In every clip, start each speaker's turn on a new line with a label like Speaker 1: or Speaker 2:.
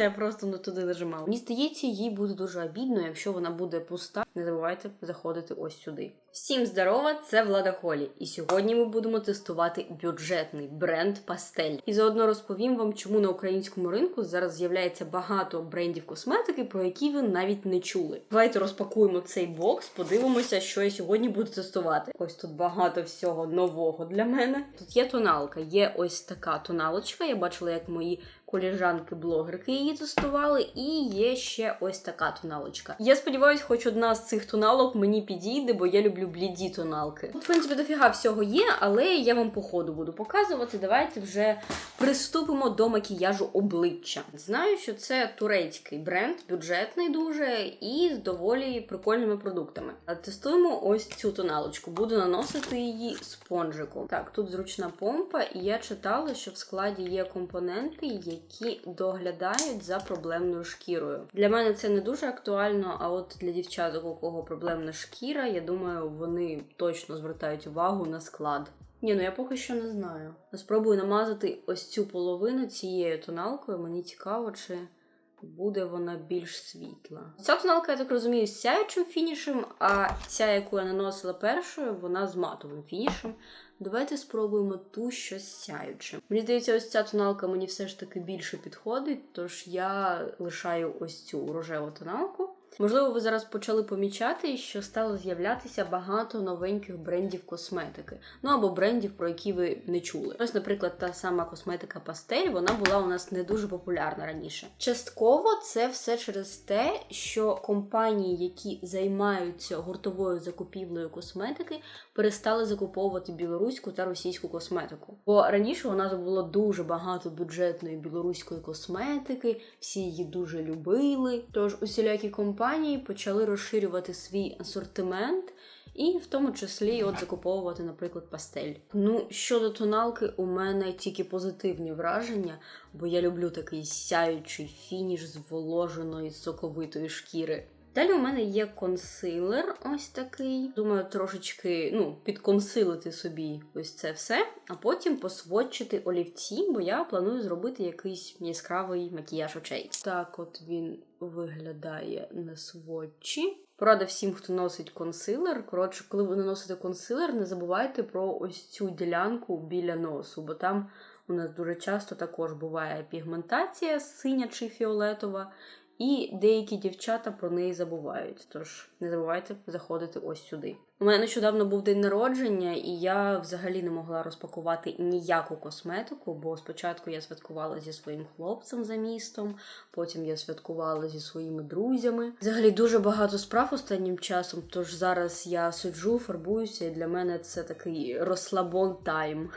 Speaker 1: Це просто не туди нажимала. Мені здається, їй буде дуже обідно, якщо вона буде пуста. Не забувайте заходити ось сюди. Всім здорова, це Влада Холі. І сьогодні ми будемо тестувати бюджетний бренд Пастель. І заодно розповім вам, чому на українському ринку зараз з'являється багато брендів косметики, про які ви навіть не чули. Давайте розпакуємо цей бокс, подивимося, що я сьогодні буду тестувати. Ось тут багато всього нового для мене. Тут є тоналка, є ось така тоналочка. Я бачила, як мої коліжанки-блогерки її тестували, і є ще ось така тоналочка. Я сподіваюся, хоч одна з цих тоналок мені підійде, бо я люблю бліді тоналки. В принципі, дофіга всього є, але я вам по ходу буду показувати. Давайте вже приступимо до макіяжу обличчя. Знаю, що це турецький бренд, бюджетний дуже і з доволі прикольними продуктами. Тестуємо ось цю тоналочку. Буду наносити її спонжиком. Так, тут зручна помпа, і я читала, що в складі є компоненти, які доглядають за проблемною шкірою. Для мене це не дуже актуально, а от для дівчаток, у кого проблемна шкіра, я думаю, вони точно звертають увагу на склад. Ні, ну я поки що не знаю. Спробую намазати ось цю половину цією тоналкою. Мені цікаво, чи буде вона більш світла. Ця тоналка, я так розумію, з сяючим фінішем, а ця, яку я наносила першою, вона з матовим фінішем. Давайте спробуємо ту щось сяюче. Мені здається, ось ця тоналка мені все ж таки більше підходить, тож я лишаю ось цю рожеву тоналку. Можливо, ви зараз почали помічати, що стало з'являтися багато новеньких брендів косметики, ну або брендів, про які ви не чули. Ось, наприклад, та сама косметика Пастель, вона була у нас не дуже популярна раніше. Частково це все через те, що компанії, які займаються гуртовою закупівлею косметики, перестали закуповувати білоруську та російську косметику. Бо раніше у нас було дуже багато бюджетної білоруської косметики, всі її дуже любили. Тож усілякі компанії почали розширювати свій асортимент. І в тому числі от закуповувати, наприклад, пастель. Ну, щодо тоналки, у мене тільки позитивні враження, бо я люблю такий сяючий фініш зволоженої соковитої шкіри. Далі у мене є консилер, ось такий. Думаю, трошечки ну, підконсилити собі ось це все, а потім посводчити олівці, бо я планую зробити якийсь яскравий макіяж очей. Так, от він виглядає на сводчі. Порада всім, хто носить консилер. Коротше, коли ви наносите консилер, не забувайте про ось цю ділянку біля носу, бо там у нас дуже часто також буває пігментація синя чи фіолетова. І деякі дівчата про неї забувають. Тож не забувайте заходити ось сюди. У мене нещодавно був день народження, і я взагалі не могла розпакувати ніяку косметику, бо спочатку я святкувала зі своїм хлопцем за містом, потім я святкувала зі своїми друзями. Взагалі дуже багато справ останнім часом. Тож зараз я сиджу, фарбуюся, і для мене це такий розслабон тайм.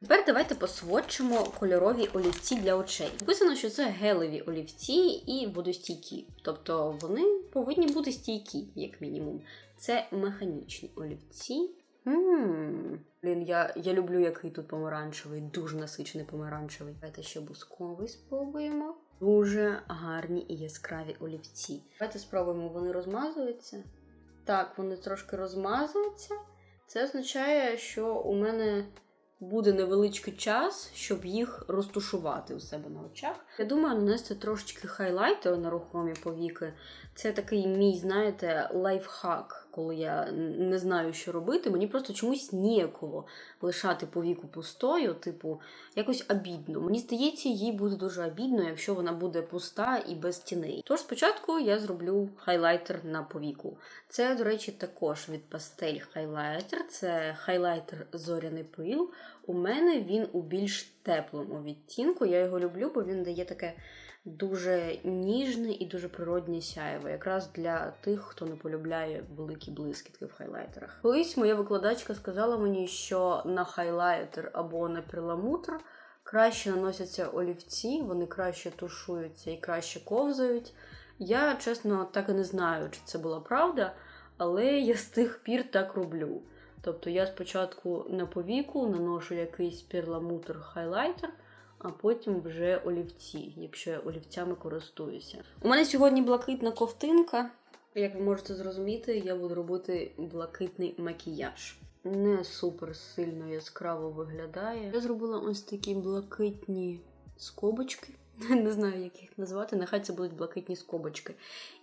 Speaker 1: Тепер давайте посводчимо кольорові олівці для очей. Написано, що це гелеві олівці і водостійкі. Тобто вони повинні бути стійкі, як мінімум. Це механічні олівці. Ммм, Блін, я, я люблю, який тут помаранчевий, дуже насичений помаранчевий. Давайте ще бусковий спробуємо. Дуже гарні і яскраві олівці. Давайте спробуємо, вони розмазуються. Так, вони трошки розмазуються. Це означає, що у мене буде невеличкий час, щоб їх розтушувати у себе на очах. Я думаю, нанести трошечки хайлайтер на рухомі повіки. Це такий мій, знаєте, лайфхак. Коли я не знаю, що робити, мені просто чомусь ніяково лишати повіку пустою, типу, якось обідно. Мені здається, їй буде дуже обідно, якщо вона буде пуста і без тіней. Тож спочатку я зроблю хайлайтер на повіку. Це, до речі, також від пастель хайлайтер. Це хайлайтер зоряний пил. У мене він у більш теплому відтінку. Я його люблю, бо він дає таке дуже ніжне і дуже природне сяєво, якраз для тих, хто не полюбляє великі блискітки в хайлайтерах. Колись моя викладачка сказала мені, що на хайлайтер або на перламутр краще наносяться олівці, вони краще тушуються і краще ковзають. Я, чесно, так і не знаю, чи це була правда, але я з тих пір так роблю. Тобто я спочатку на повіку наношу якийсь перламутр хайлайтер, а потім вже олівці, якщо я олівцями користуюся. У мене сьогодні блакитна ковтинка. Як ви можете зрозуміти, я буду робити блакитний макіяж. Не супер сильно яскраво виглядає. Я зробила ось такі блакитні скобочки Не знаю, як їх назвати, нехай це будуть блакитні скобочки.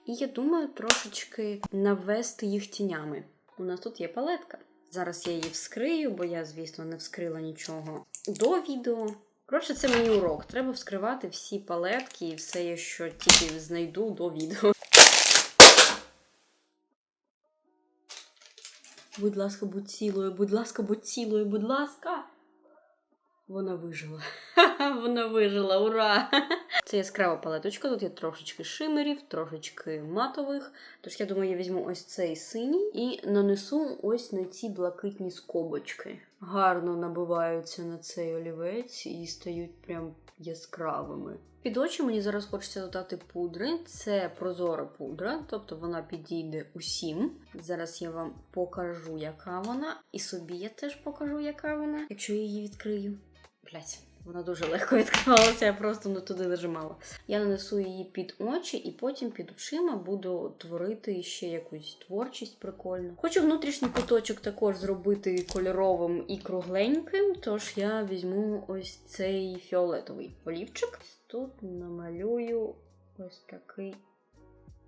Speaker 1: І я думаю трошечки навести їх тінями. У нас тут є палетка. Зараз я її вскрию, бо я, звісно, не вскрила нічого до відео. Коротше, це мені урок. Треба вскривати всі палетки і все, що тільки знайду до відео. Будь ласка, будь цілою, будь ласка, будь цілою, будь ласка. Вона вижила. Вона вижила, ура! Це яскрава палеточка. Тут є трошечки шимерів, трошечки матових. Тож я думаю, я візьму ось цей синій і нанесу ось на ці блакитні скобочки. Гарно набиваються на цей олівець і стають прям яскравими. Під очі мені зараз хочеться додати пудри. Це прозора пудра, тобто вона підійде усім. Зараз я вам покажу, яка вона. І собі я теж покажу, яка вона, якщо я її відкрию. Блять, вона дуже легко відкривалася, я просто не туди нажимала. Я нанесу її під очі, і потім під очима буду творити ще якусь творчість прикольну. Хочу внутрішній куточок також зробити кольоровим і кругленьким, тож я візьму ось цей фіолетовий олівчик. Тут намалюю ось такий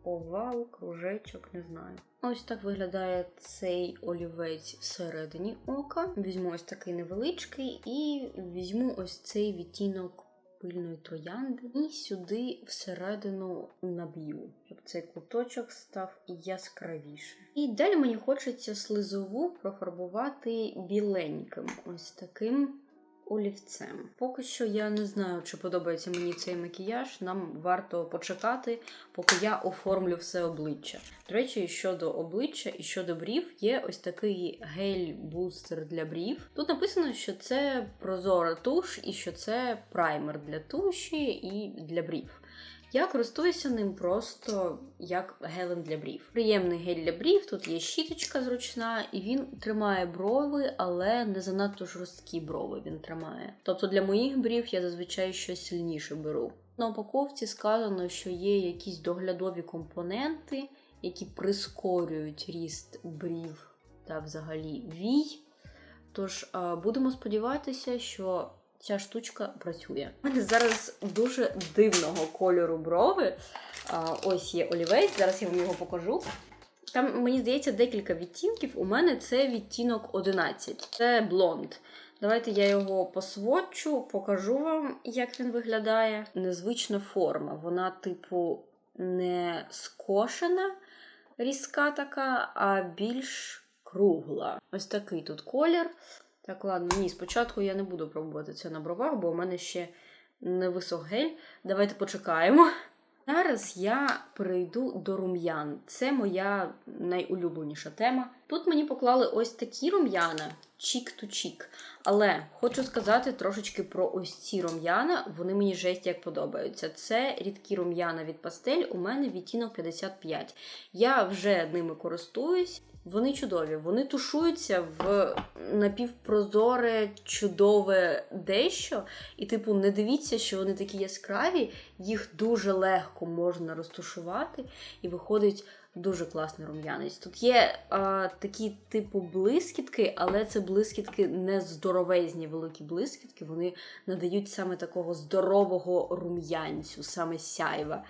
Speaker 1: овал, кружечок, не знаю. Ось так виглядає цей олівець всередині ока. Візьму ось такий невеличкий і візьму ось цей відтінок пильної троянди і сюди всередину наб'ю, щоб цей куточок став яскравіше. І далі мені хочеться слизову профарбувати біленьким, ось таким олівцем. Поки що я не знаю, чи подобається мені цей макіяж. Нам варто почекати, поки я оформлю все обличчя. До речі, щодо обличчя і щодо брів, є ось такий гель-бустер для брів. Тут написано, що це прозора туш і що це праймер для туші і для брів. Я користуюся ним просто як гелем для брів. Приємний гель для брів, тут є щіточка зручна, і він тримає брови, але не занадто жорсткі брови він тримає. Тобто для моїх брів я зазвичай щось сильніше беру. На упаковці сказано, що є якісь доглядові компоненти, які прискорюють ріст брів та взагалі вій. Тож будемо сподіватися, що ця штучка працює. У мене зараз дуже дивного кольору брови. Ось є олівець, зараз я вам його покажу. Там, мені здається, декілька відтінків. У мене це відтінок 11. Це блонд. Давайте я його посводчу, покажу вам, як він виглядає. Незвична форма. Вона, типу, не скошена, різка така, а більш кругла. Ось такий тут колір. Так, ладно, ні, спочатку я не буду пробувати це на бровах, бо у мене ще не висох гель. Давайте почекаємо. Зараз я перейду до рум'ян. Це моя найулюбленіша тема. Тут мені поклали ось такі рум'яна, чік-ту-чік. Але хочу сказати трошечки про ось ці рум'яна. Вони мені жесть як подобаються. Це рідкі рум'яна від пастель. У мене відтінок 55. Я вже ними користуюсь. Вони чудові, вони тушуються в напівпрозоре, чудове дещо. І, типу, не дивіться, що вони такі яскраві, їх дуже легко можна розтушувати, і виходить дуже класний рум'янець. Тут є а, такі типу блискітки, але це блискітки не здоровезні, великі блискітки. Вони надають саме такого здорового рум'янцю, саме сяйва.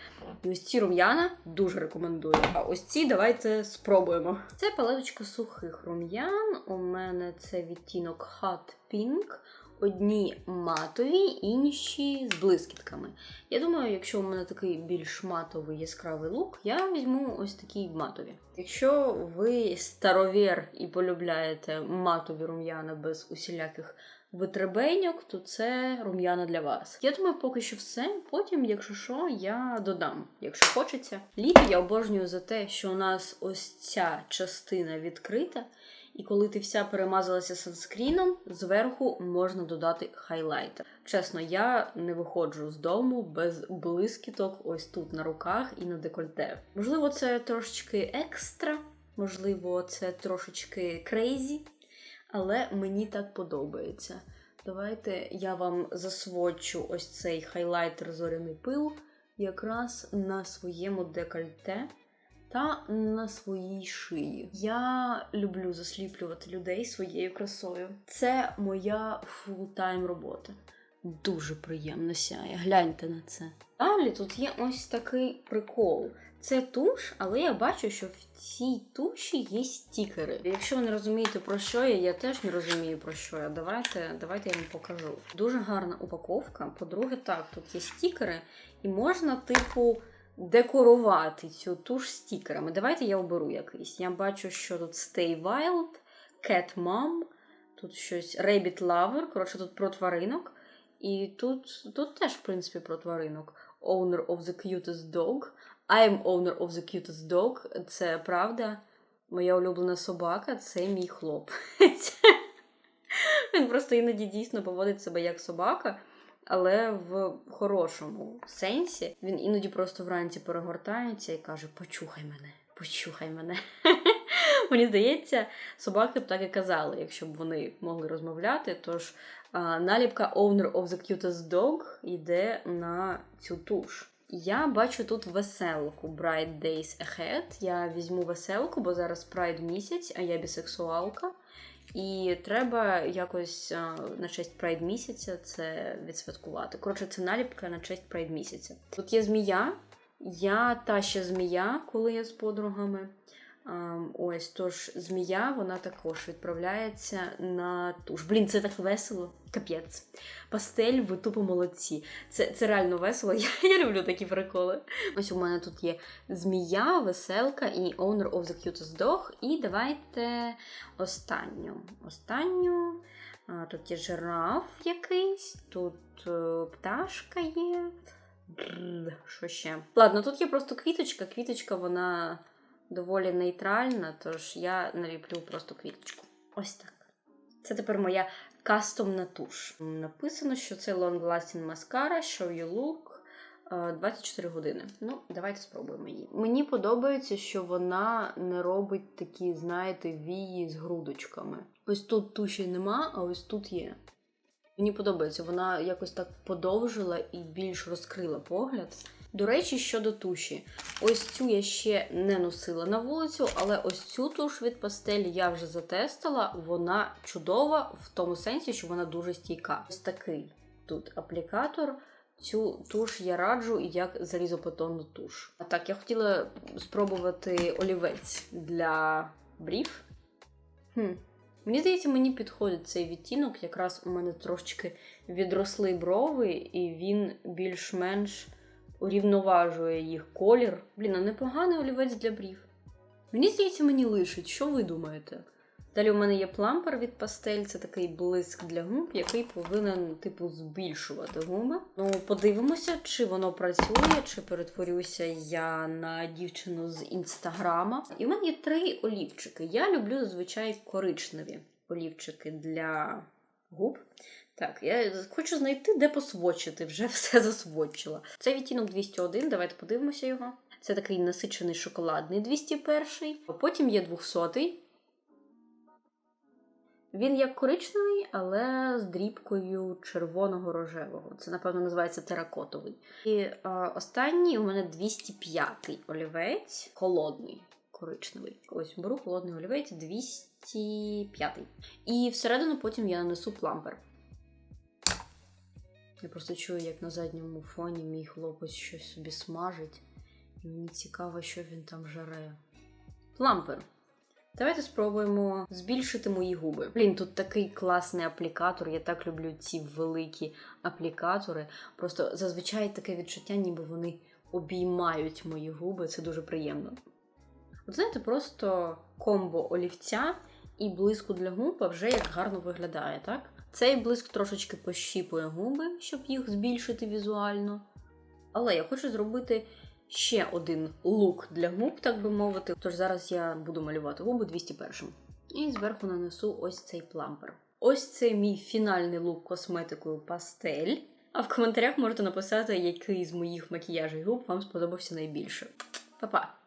Speaker 1: І ось ці рум'яна дуже рекомендую. А ось ці давайте спробуємо. Це палеточка сухих рум'ян. У мене це відтінок Hot Pink. Одні матові, інші з блискітками. Я думаю, якщо у мене такий більш матовий яскравий лук, я візьму ось такі матові. Якщо ви старовір і полюбляєте матові рум'яна без усіляких витребеньок, то це рум'яна для вас. Я думаю, поки що все. Потім, якщо що, я додам, якщо хочеться. Літо я обожнюю за те, що у нас ось ця частина відкрита. І коли ти вся перемазалася санскріном, зверху можна додати хайлайтер. Чесно, я не виходжу з дому без блискіток ось тут на руках і на декольте. Можливо, це трошечки екстра, можливо, це трошечки крейзі, але мені так подобається. Давайте я вам засвочу ось цей хайлайтер зоряний пил якраз на своєму декольте та на своїй шиї. Я люблю засліплювати людей своєю красою. Це моя фултайм робота. дуже приємно сяє. Гляньте на це. Далі тут є ось такий прикол. Це туш, але я бачу, що в цій туші є стікери. Якщо ви не розумієте про що я, я теж не розумію про що я. Давайте, давайте я вам покажу. Дуже гарна упаковка. По-друге, так, тут є стікери, і можна, типу, декорувати цю туш стікерами. Давайте я оберу якийсь. Я бачу, що тут Stay Wild, Cat Mom, тут щось Rabbit Lover, коротше, тут про тваринок. І тут, тут теж, в принципі, про тваринок. Owner of the cutest dog. I'm owner of the cutest dog. Це правда. Моя улюблена собака це мій хлопець. Він просто іноді дійсно поводить себе як собака, але в хорошому сенсі. Він іноді просто вранці перегортається і каже: Почухай мене, почухай мене. Мені здається, собаки б так і казали, якщо б вони могли розмовляти. Тож наліпка Owner of the Cutest Dog йде на цю туш. Я бачу тут веселку Bright Days Ahead. Я візьму веселку, бо зараз Pride місяць, а я бісексуалка. І треба якось на честь прайд місяця це відсвяткувати. Коротше, це наліпка на честь прайд місяця. Тут є змія. Я та ще змія, коли я з подругами. Ось, тож змія, вона також відправляється на туш. Блін, це так весело. Капець. Пастель, ви тупо молодці. Це, це реально весело. Я, я люблю такі приколи. Ось у мене тут є змія, веселка і Owner of the Cutest Dog. І давайте останню. Останню. Тут є жираф якийсь, тут е, пташка є. Що ще? Ладно, тут є просто квіточка. Квіточка, вона доволі нейтральна, тож я наліплю просто квіточку. Ось так. Це тепер моя кастомна туш. Написано, що це Long Lasting Mascara, Show You Look. е, 24 години. Ну, давайте спробуємо її. Мені подобається, що вона не робить такі, знаєте, вії з грудочками. Ось тут туші нема, а ось тут є. Мені подобається, вона якось так подовжила і більш розкрила погляд. До речі, щодо туші, ось цю я ще не носила на вулицю, але ось цю туш від пастель я вже затестила. Вона чудова в тому сенсі, що вона дуже стійка. Ось такий тут аплікатор. Цю туш я раджу як залізобетонну туш. А так, я хотіла спробувати олівець для брів. Хм. Мені здається, мені підходить цей відтінок. Якраз у мене трошечки відросли брови, і він більш-менш урівноважує їх колір. Блін, а непоганий олівець для брів. Мені здається, мені лишить. Що ви думаєте? Далі у мене є плампер від пастель, це такий блиск для губ, який повинен, типу, збільшувати губи. Ну, подивимося, чи воно працює, чи перетворюся я на дівчину з інстаграма. І в мене є три олівчики. Я люблю зазвичай коричневі олівчики для губ. Так, я хочу знайти, де посвочити, вже все засвочила. Це відтінок 201, давайте подивимося його. Це такий насичений шоколадний 201. А потім є 200. Він як коричневий, але з дрібкою червоного рожевого. Це, напевно, називається теракотовий. І е, останній у мене 205 олівець, холодний, коричневий. Ось беру холодний олівець 205. І всередину потім я нанесу плампер. Я просто чую, як на задньому фоні мій хлопець щось собі смажить. І мені цікаво, що він там жаре. Плампер. Давайте спробуємо збільшити мої губи. Блін, тут такий класний аплікатор. Я так люблю ці великі аплікатори. Просто зазвичай таке відчуття, ніби вони обіймають мої губи. Це дуже приємно. От знаєте, просто комбо олівця і блиску для губ вже як гарно виглядає, так? Цей блиск трошечки пощіпує губи, щоб їх збільшити візуально. Але я хочу зробити ще один лук для губ, так би мовити. Тож зараз я буду малювати губи 201. І зверху нанесу ось цей плампер. Ось це мій фінальний лук косметикою пастель. А в коментарях можете написати, який з моїх макіяжів губ вам сподобався найбільше. Па-па!